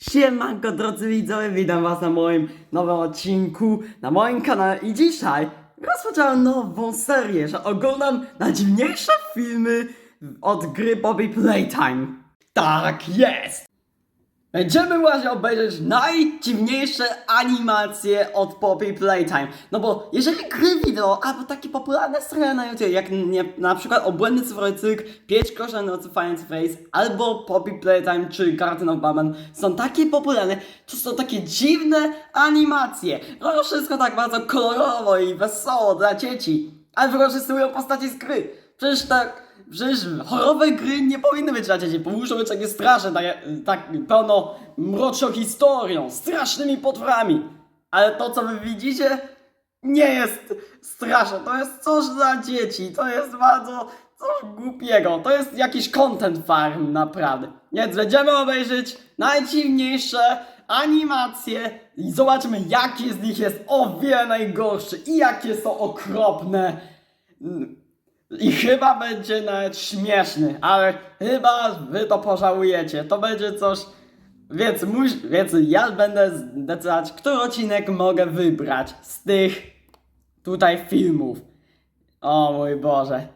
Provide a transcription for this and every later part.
Siemanko drodzy widzowie, witam was na moim nowym odcinku, na moim kanale i dzisiaj rozpocząłem nową serię, że oglądam najdziwniejsze filmy od gry Bobby Playtime. Tak jest! Będziemy właśnie obejrzeć najdziwniejsze animacje od Poppy Playtime. No bo jeżeli gry wideo, albo takie popularne strony na YouTube, jak nie, na przykład Obłędny Cyfrowy Cykl, 5 koszeń nocy Fine Face, albo Poppy Playtime, czy Garden of Batman, są takie popularne, to są takie dziwne animacje. Robią wszystko tak bardzo kolorowo i wesoło dla dzieci, ale wykorzystują postacie z gry. Przecież tak... Przecież horrorowe gry nie powinny być dla dzieci, bo muszą być takie straszne, tak, tak pełno mroczną historią, strasznymi potworami. Ale to, co wy widzicie, nie jest straszne. To jest coś dla dzieci. To jest bardzo coś głupiego. To jest jakiś content farm, naprawdę. Więc będziemy obejrzeć najdziwniejsze animacje i zobaczymy, jakie z nich jest o wiele najgorsze i jakie są okropne. I chyba będzie nawet śmieszny, ale chyba wy to pożałujecie. To będzie coś. Więc, mus, więc ja będę zdecydować, który odcinek mogę wybrać z tych tutaj filmów. O mój Boże.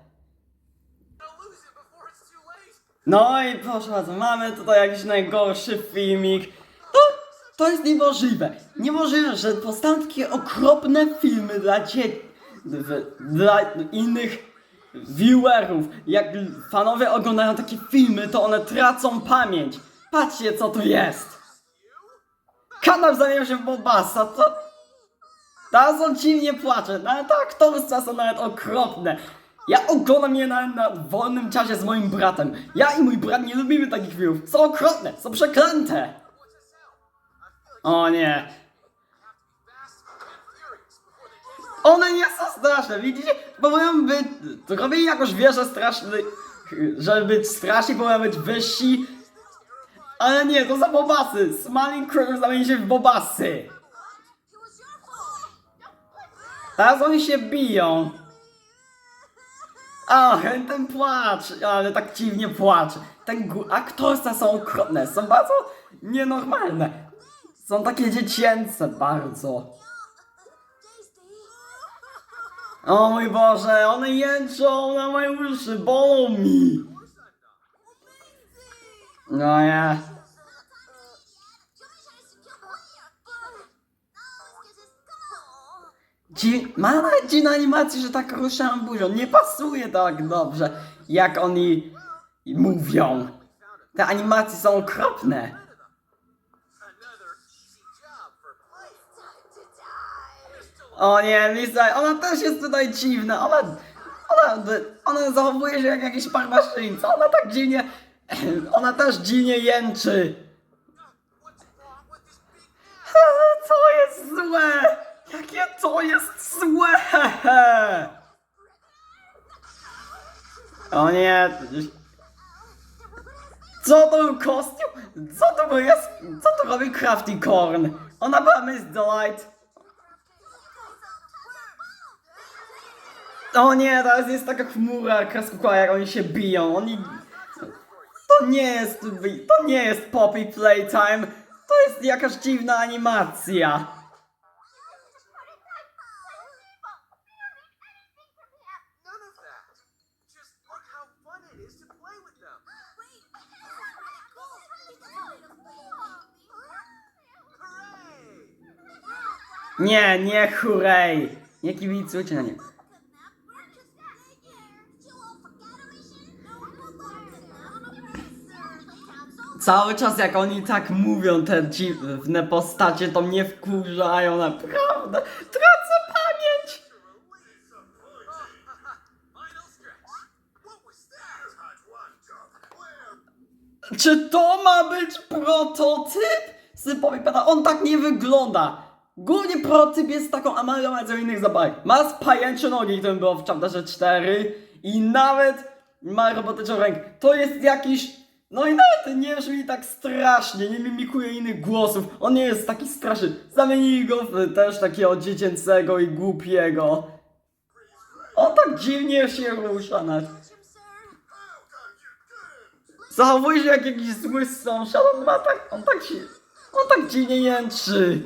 No i proszę bardzo, mamy tutaj jakiś najgorszy filmik. To, to jest niemożliwe. Niemożliwe, że powstaną takie okropne filmy dla dzieci, dla innych viewerów. Jak fanowie oglądają takie filmy, to one tracą pamięć. Patrzcie, co tu jest. Kanał zamienił się w Bobasa, to... Teraz on dziwnie płacze, no ale to aktorstwa są nawet okropne. Ja oglądam je na, na wolnym czasie z moim bratem. Ja i mój brat nie lubimy takich filmów. Są okropne, są przeklęte. O nie. One nie są straszne, widzicie? Powinien być. Robili jakąś wieżę straszny. Żeby być straszni, powinien być wyżsi. Ale nie, to za bobasy. Smiling Crew zamieni się w bobasy. Teraz oni się biją. Ach, ten płacz, ale tak dziwnie płacze. Ten aktorstwa są okropne, są bardzo nienormalne. Są takie dziecięce bardzo. O mój Boże, one jęczą na moje uszy, bolą mi. No ja. Dzi- ma nawet dziwne animacje, że tak ruszają buzią. Nie pasuje tak dobrze, jak oni mówią. Te animacje są okropne. O nie, Lisa, ona też jest tutaj dziwna. Ona, ona, ona zachowuje się jak jakiś barbarzyńca. Ona tak dziwnie, ona też dziwnie jęczy. Co jest złe? Jakie to jest złe? O nie. Co to był kostium? Co to był jest? Co to robi Crafty Corn? Ona była Miss Delight. O nie, teraz jest taka chmura kreskukła, jak oni się biją. Oni... To nie jest... To nie jest Poppy Playtime. To jest jakaś dziwna animacja. Nie, nie hurray. Nie kibicujcie na nie. Cały czas jak oni tak mówią, te dziwne postacie, to mnie wkurzają, naprawdę. Tracę pamięć. Czy to ma być prototyp? Sypowi pada, on tak nie wygląda. Głównie prototyp jest taką amalgamacją innych zabawek. Ma spajęcze nogi, którym było w Chapterze 4 i nawet ma robotyczną rękę. To jest jakiś... No i nawet nie brzmi tak strasznie, nie mimikuje innych głosów. On nie jest taki straszny. Zamienili go w też takiego dziecięcego i głupiego. On tak dziwnie się rusza nawet. Zachowuje się jak jakiś zły sąsiad, on ma tak, on tak się... On tak dziwnie jęczy.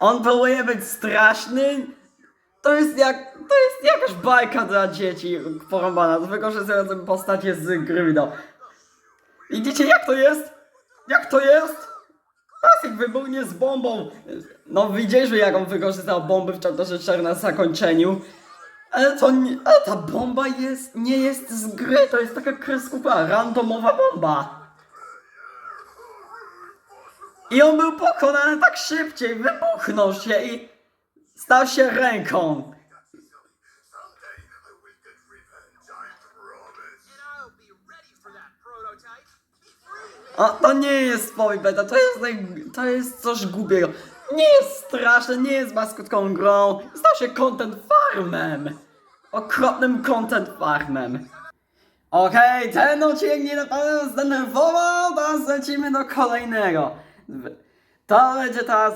On próbuje być straszny. To jest jak. To jest jakaś bajka dla dzieci porąbana. Wykorzystując postacie z gry wideo. Widzicie jak to jest? Jak to jest? Pasek wybuchnie z bombą. No widzieliśmy jak on wykorzystał bomby w Chapterze 4 na zakończeniu. Ale to nie, ale ta bomba jest, nie jest z gry, to jest taka kreskówka, randomowa bomba. I on był pokonany tak szybciej, wybuchnął się i stał się ręką. O, to nie jest Bobby Beta, to jest, to jest coś głupiego. Nie jest straszne, nie jest maskotką grą. Stał się content farmem. Okropnym content farmem. Okej, ten odcinek nie na pewno zdenerwował, teraz lecimy do kolejnego. To będzie teraz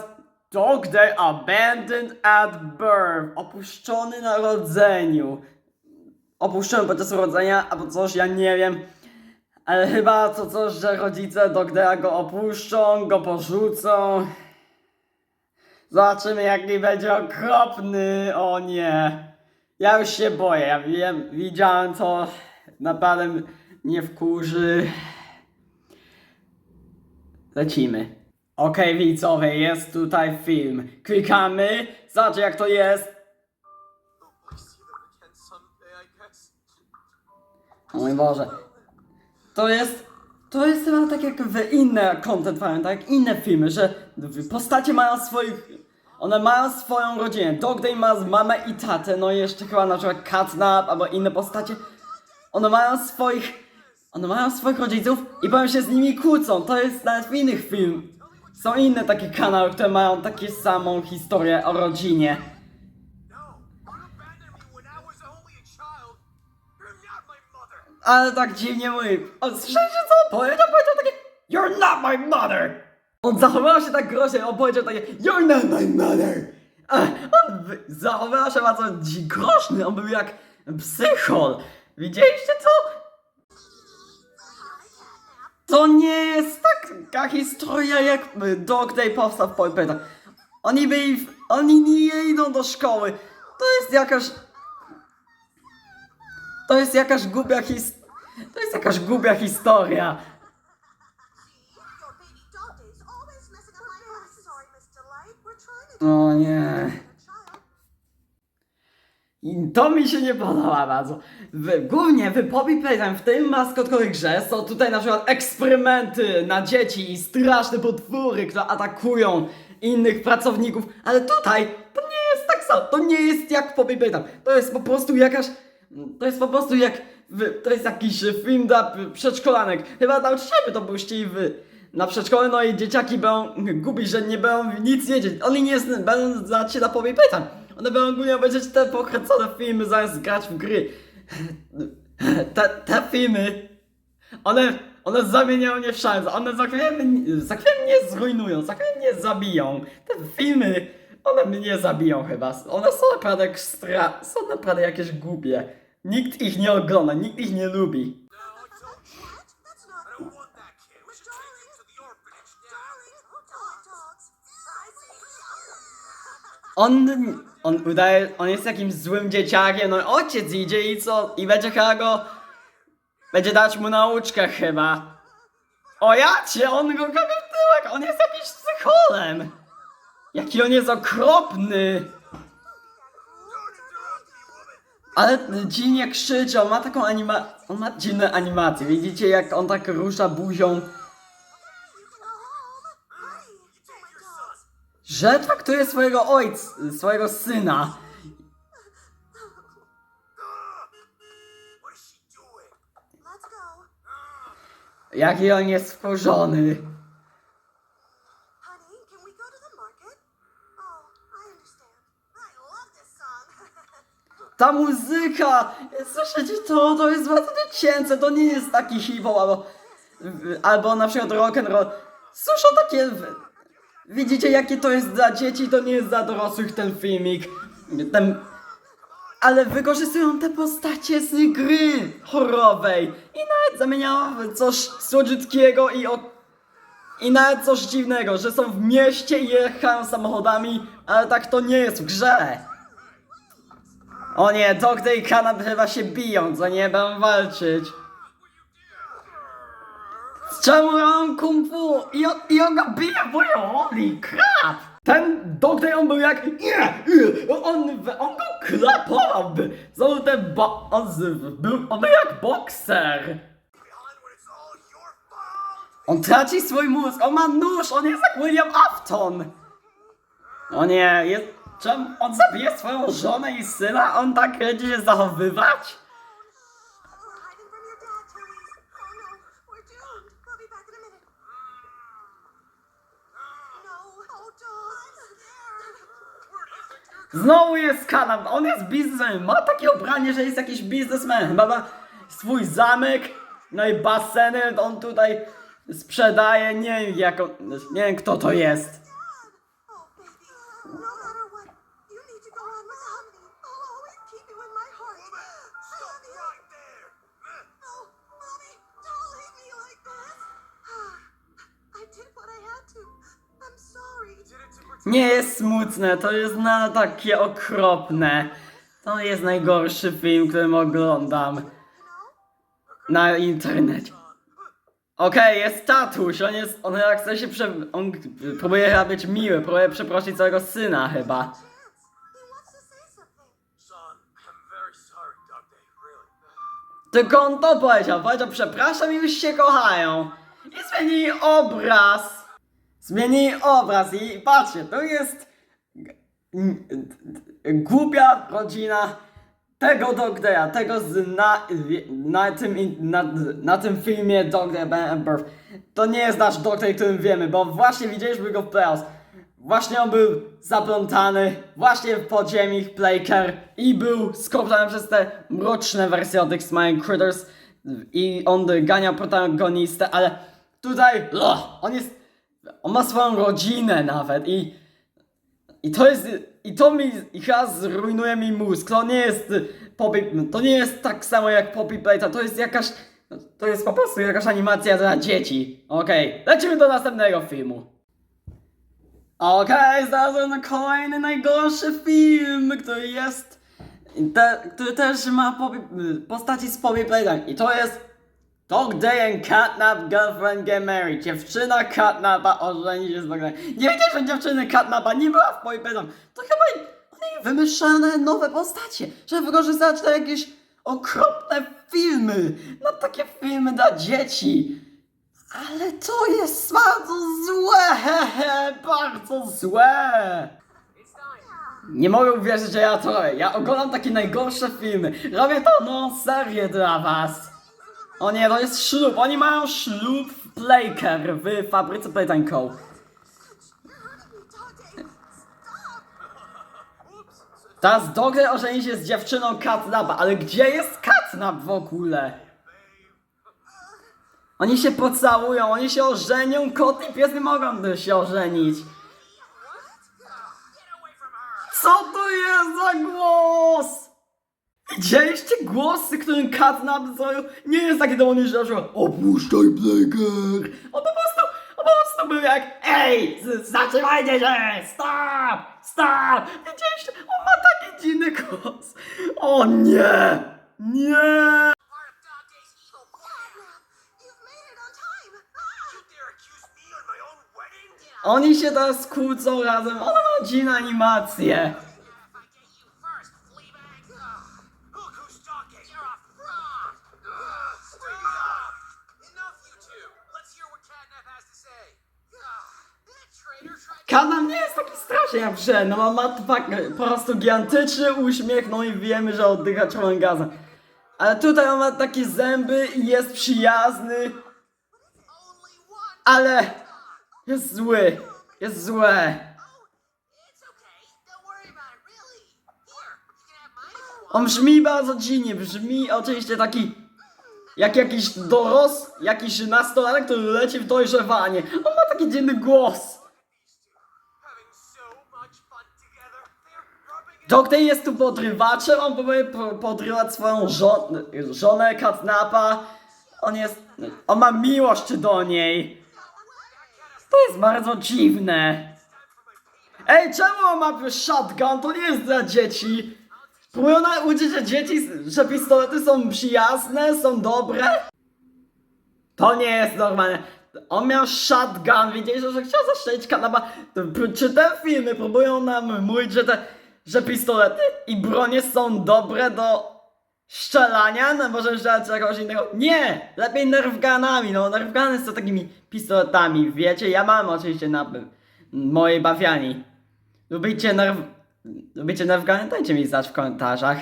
Dog Day Abandoned at Birth. Opuszczony na rodzeniu. Opuszczony podczas urodzenia, albo coś, ja nie wiem. Ale chyba to coś, że rodzice Dogdea go opuszczą, go porzucą. Zobaczymy jaki będzie okropny, o nie. Ja już się boję, ja wiem, widziałem to, naprawdę mnie wkurzy. Lecimy. Okej widzowie, jest tutaj film. Klikamy, zobaczcie jak to jest. O mój Boże. To jest. To jest chyba tak jak w inne content farmy, tak jak inne filmy, że postacie mają swoich. One mają swoją rodzinę. Dog Day ma mamę i tatę, no i jeszcze chyba na przykład Catnap albo inne postacie. One mają swoich. One mają swoich rodziców i potem się z nimi kłócą. To jest nawet w innych filmach. Są inne takie kanały, które mają taką samą historię o rodzinie. A. Ale tak dziwnie mówi. O, słyszeliście co on powiedział? Powiedział takie You're not my mother! On zachowywał się tak groźnie, on powiedział takie You're not my mother! Ech, On wy- zachowywał się bardzo groźny, on był jak psychol. Widzieliście to? To nie jest taka historia jak y, Dog Day powstał w Poipeta. Oni byli, oni nie idą do szkoły. To jest jakaś to jest jakaś głupia his... To jest jakaś głupia historia. Your baby I to mi się nie podoba bardzo. Głównie w Poppy Playtime, w tym maskotkowej grze są tutaj na przykład eksperymenty na dzieci i straszne potwory, które atakują innych pracowników, ale tutaj to nie jest tak samo, to nie jest jak Poppy Playtime. To jest po prostu jakaś, to jest po prostu jak, w, to jest jakiś film dla przedszkolanek. Chyba nauczyciele to puścili w, na przedszkole, no i dzieciaki będą gubić, że nie będą nic wiedzieć. Oni nie będą znać się na Poppy Playtime. One będą ogólnie obejrzeć te pokręcone filmy, zamiast grać w gry. Te, te filmy, one, one zamieniają mnie w szans, one za chwilę, za mnie zrujnują, za mnie zabiją. Te filmy, one mnie zabiją chyba. One są naprawdę ekstra, są naprawdę jakieś głupie. Nikt ich nie ogląda, nikt ich nie lubi. On, on udaje, on jest jakimś złym dzieciakiem, no ojciec idzie i co? I będzie chyba go, będzie dać mu nauczkę chyba. O ja cię, on go kogo w tyłek, on jest jakiś psycholem. Jaki on jest okropny. Ale dziwnie krzyczy, on ma taką anima... On ma dziwne animacje, widzicie jak on tak rusza buzią. Że traktuje swojego ojca, swojego syna. Jaki on jest wkurzony. Oh. Ta muzyka! Słyszycie to? To jest bardzo dziecięce, to nie jest taki hip-hop albo, albo na przykład rock and roll. Słyszę takie... Widzicie jakie to jest dla dzieci, to nie jest dla dorosłych ten filmik. Ten... Ale wykorzystują te postacie z gry horrowej i nawet zamieniają coś słodziutkiego i. I nawet coś dziwnego, że są w mieście i jechają samochodami, ale tak to nie jest w grze. O nie, Doktor i Kanab chyba się biją, co nie będą walczyć. Czemu kung fu i on, i on go bije, bo holy crap! Ten doktor on był jak nie, on, on go klapował, znowu ten bo, on, był, on był jak bokser. On traci swój mózg, on ma nóż, on jest jak William Afton. O nie, jest, czemu on zabije swoją żonę i syna, on tak będzie się zachowywać? Znowu jest kanał, on jest biznesmenem, ma takie ubranie, że jest jakiś biznesmen, ma swój zamek, no i baseny, on tutaj sprzedaje, nie wiem jak on, nie wiem kto to jest. Nie jest smutne, to jest na takie okropne. To jest najgorszy film, który oglądam na internecie. Okej, jest tatuś, on jest, on jak chce się prze... on próbuje chyba być miły, próbuje przeprosić całego syna chyba. Tylko on to powiedział, powiedział przepraszam i już się kochają. I zmienili obraz. Zmienili obraz i patrzcie, to jest głupia rodzina tego Dogdaya, tego z na, na, tym, na, na tym filmie Dogday Ben Birth. To nie jest nasz Dogday, którym wiemy, bo właśnie widzieliśmy go w playoffs. Właśnie on był zaplątany, właśnie w podziemi Playker i był skoptany przez te mroczne wersje od Smiling Critters i on ganiał protagonistę, ale tutaj on jest, on ma swoją rodzinę nawet i i to jest, i to mi, i chyba zrujnuje mi mózg, to nie jest Poppy, to nie jest tak samo jak Poppy Playtime, to jest jakaś, to jest po prostu jakaś animacja dla dzieci. Okej, lecimy do następnego filmu. Okej, znalazłem kolejny najgorszy film, który jest, te, który też ma Poppy, postaci z Poppy Playtime i to jest Dog Day and Catnap Girlfriend Get Married. Dziewczyna Catnapa ożeni się z Bogdanem. Nie wiedziałem, że dziewczyny Catnapa nie była w moim. To chyba one wymyślane nowe postacie, żeby wykorzystać te jakieś okropne filmy. No takie filmy dla dzieci. Ale to jest bardzo złe, hehe, bardzo złe. Nie mogę uwierzyć, że ja to robię. Ja oglądam takie najgorsze filmy. Robię to nową serię dla was. O nie, to jest ślub. Oni mają ślub w Playker w fabryce Playtime Co. Teraz Dogry ożeni się z dziewczyną Catnapa, ale gdzie jest Catnap w ogóle? Oni się pocałują, oni się ożenią, kot i pies nie mogą się ożenić. Widzieliście głosy, którym Catnap zrobił? Nie jest taki demoniczny, że opuszczaj Blaker. On po prostu, on po prostu był jak Ej, zatrzymajcie się, stop, stop. Widzieliście? On ma taki dziwny głos. O nie, nie. Oni się teraz kłócą razem, ona ma dziwne animacje. Kanam nie jest taki straszny jak w no ma, ma tak, po prostu gigantyczny uśmiech, no i wiemy, że oddycha ciągłym gazem. Ale tutaj on ma takie zęby i jest przyjazny, ale jest zły, jest złe. On brzmi bardzo dziwnie, brzmi oczywiście taki, jak jakiś doros, jakiś nastolatek, który leci w dojrzewanie. On ma taki dziwny głos. Doktor jest tu podrywaczem, on próbuje po- podrywać swoją żon żonę Katnapa. On jest... on ma miłość do niej. To jest bardzo dziwne. Ej, czemu on ma shotgun? To nie jest dla dzieci. Próbują nauczyć że dzieci, że pistolety są przyjazne, są dobre. To nie jest normalne. On miał shotgun, widzieliście, że chciał zastrzelić kanaba. Czy te filmy próbują nam mówić, że te, że pistolety i bronie są dobre do strzelania? No może strzelać czegoś innego? Nie! Lepiej nerfganami, no nerfgany są takimi pistoletami, wiecie? Ja mam oczywiście na mojej bawiani. Lubicie nerw... Lubicie nerfgany? Dajcie mi znać w komentarzach.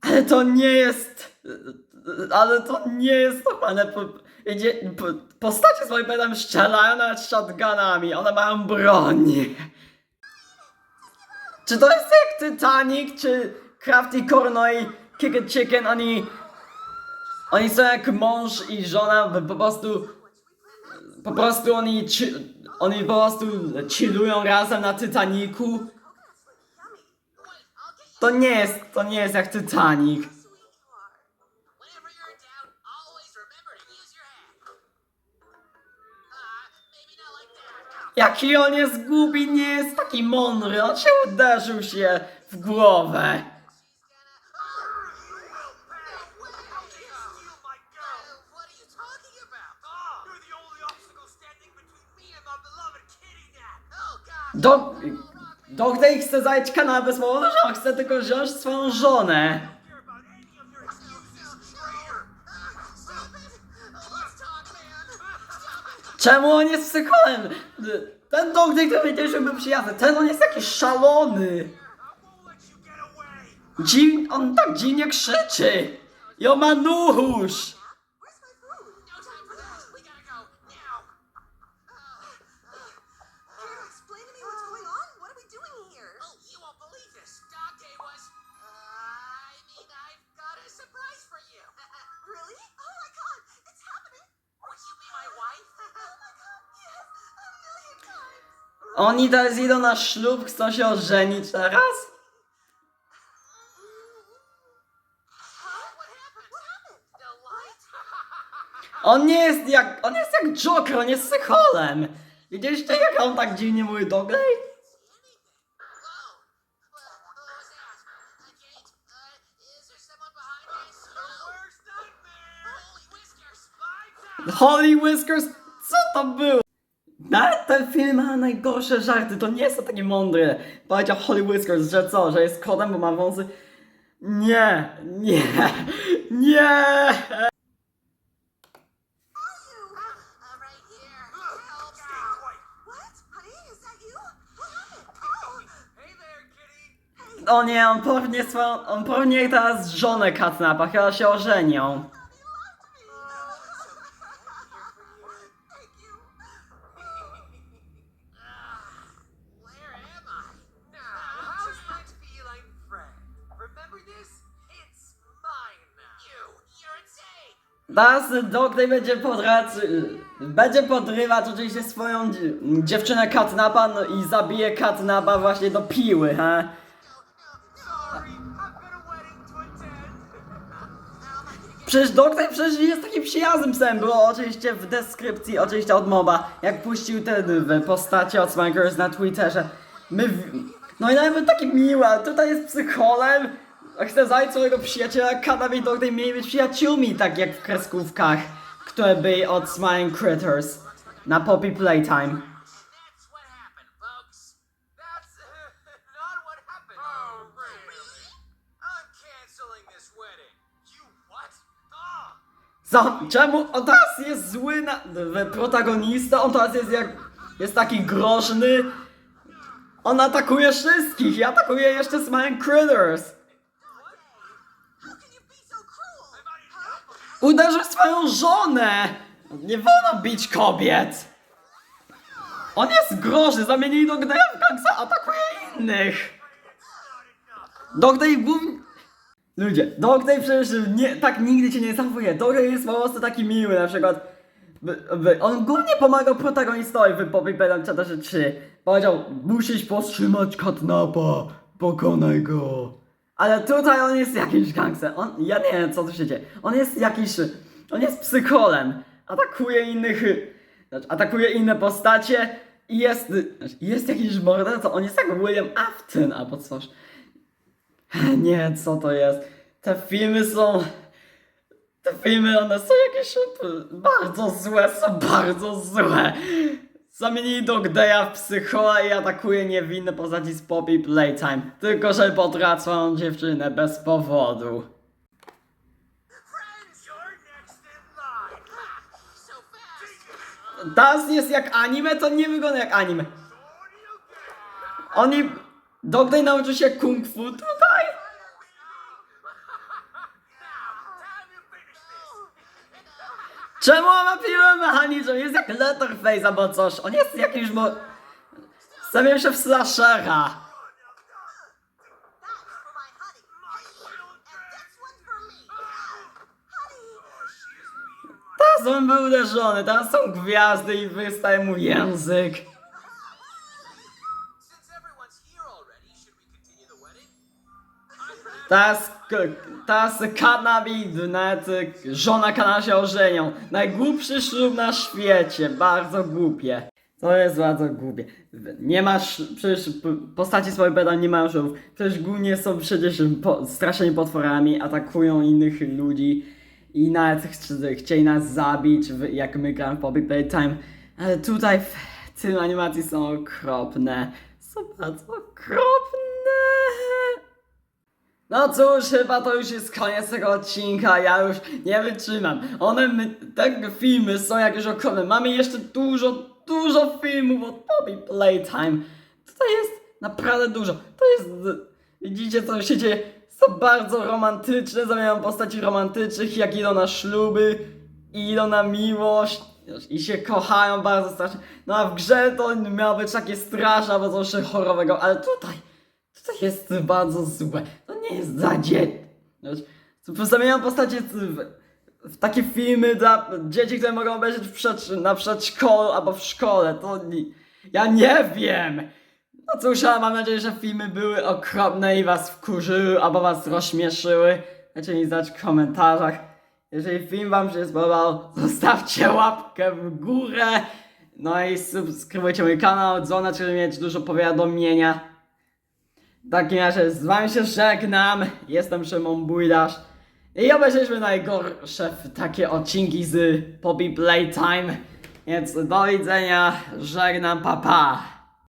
Ale to nie jest. Ale to nie jest normalne. Postacie z Wipetem strzelają nawet shotgunami. One mają broń. Czy to jest jak Titanic, czy Crafty Corno i Kick Chicken? Oni. Oni są jak mąż i żona, po prostu. Po prostu oni. Oni po prostu chillują razem na Titanicu. To nie jest, to nie jest jak Titanic. Jaki on jest głupi, nie jest taki mądry, on się uderzył się w głowę. Do, Doktor chce zająć kanapę z powodu, że on chce tylko wziąć swoją żonę. Czemu on jest psycholem? Ten wiedział, że był przyjazny, ten on jest jakiś szalony. Dziw, on tak dziwnie krzyczy. Nóż. Oni teraz idą na ślub, chcą się ożenić teraz? On nie jest jak, on jest jak Joker, on jest psycholem. Widzieliście jak on tak dziwnie mówi do. Holy Whiskers, co to było? Nawet ten film ma najgorsze żarty, to nie są takie mądre. Powiedział Holy Whiskers, że co, że jest kodem, bo ma wąsy? Nie, nie, nie. O nie, on porwie swoją, on porwie teraz żonę Katnapa, chyba się ożenią. Teraz Doktor będzie podrywać, będzie podrywać oczywiście swoją dzie- dziewczynę Katnapa no i zabije Katnapa właśnie do piły, ha? Przecież Doktor przecież jest takim przyjaznym psem, było oczywiście w deskrypcji, oczywiście od moba, jak puścił te w postacie od Smikers na Twitterze. My, no i nawet taki miły, a tutaj jest psycholem, a chce zająć swojego przyjaciela, Kanap i Doktor mieli być przyjaciółmi, tak jak w kreskówkach, które były od Smiling Critters na Poppy Playtime. Za, czemu on teraz jest zły na protagonista? On teraz jest jak. jest taki groźny. On atakuje wszystkich i atakuje jeszcze Smiling Critters. Uderzył swoją żonę! Nie wolno bić kobiet! On jest groźny, zamienili do Gdańska, atakuje innych! Dogday głównie... Ludzie, Dogday przecież nie, tak nigdy cię nie zachowuje. Dogday jest po prostu taki miły, na przykład... On głównie pomagał protagonistowi w Poppy Playtime Chapter 3. Powiedział, musisz powstrzymać Katnapa. pokonaj go. Ale tutaj on jest jakiś gangster. On, ja nie wiem co tu się dzieje. On jest jakiś, on jest psycholem. Atakuje innych, znaczy atakuje inne postacie i jest, znaczy jest jakiś morderca. On jest jak William Afton albo coś. Nie, co to jest? Te filmy są... Te filmy, one są jakieś bardzo złe, są bardzo złe. Zamienili Dogdeya w psychola i atakuje niewinne postaci z Poppy Playtime. Tylko, że potrać swoją dziewczynę bez powodu. Teraz jest jak anime, to nie wygląda jak anime. Oni... Dogday nauczył się kung fu tutaj? Czemu on ma piłę? Jest jak Letterface albo coś. On jest jakimś bo... Zamienił się w slashera. Teraz on był uderzony, teraz są gwiazdy i wystaje mu język. Teraz, teraz Kanabi, nawet żona Kana się ożenią. Najgłupszy ślub na świecie, bardzo głupie. To jest bardzo głupie. Nie masz, przecież postaci swoich beda nie mają ślubów. Przecież głównie są przecież po, potworami, atakują innych ludzi i nawet ch- chcieli nas zabić, jak my gramy w Poppy Playtime. Ale tutaj w tym animacji są okropne. Są bardzo okropne. No cóż, chyba to już jest koniec tego odcinka, ja już nie wytrzymam. One, my, te filmy są jakieś okropne. Mamy jeszcze dużo, dużo filmów od Poppy Playtime. Tutaj jest naprawdę dużo. To jest, widzicie co się dzieje? Są bardzo romantyczne, zamieniam postaci romantycznych, jak idą na śluby, idą na miłość, i się kochają bardzo strasznie. No a w grze to miało być takie straszne, albo coś horrorowego, ale tutaj to jest bardzo złe. Jest za dzieci. Zamieniam postacie w, w takie filmy dla dzieci, które mogą obejrzeć w przedsz na przedszkolu albo w szkole. To nie, ja nie wiem. No cóż, ale mam nadzieję, że filmy były okropne i was wkurzyły albo was rozśmieszyły. Dajcie mi znać w komentarzach. Jeżeli film wam się spodobał, zostawcie łapkę w górę. No i subskrybujcie mój kanał, dzwonę, żeby mieć dużo powiadomienia. W takim razie z wami się żegnam. Jestem Szymon Bujdasz. I obejrzeliśmy najgorsze takie odcinki z Poppy Playtime. Więc do widzenia. Żegnam, papa. Pa.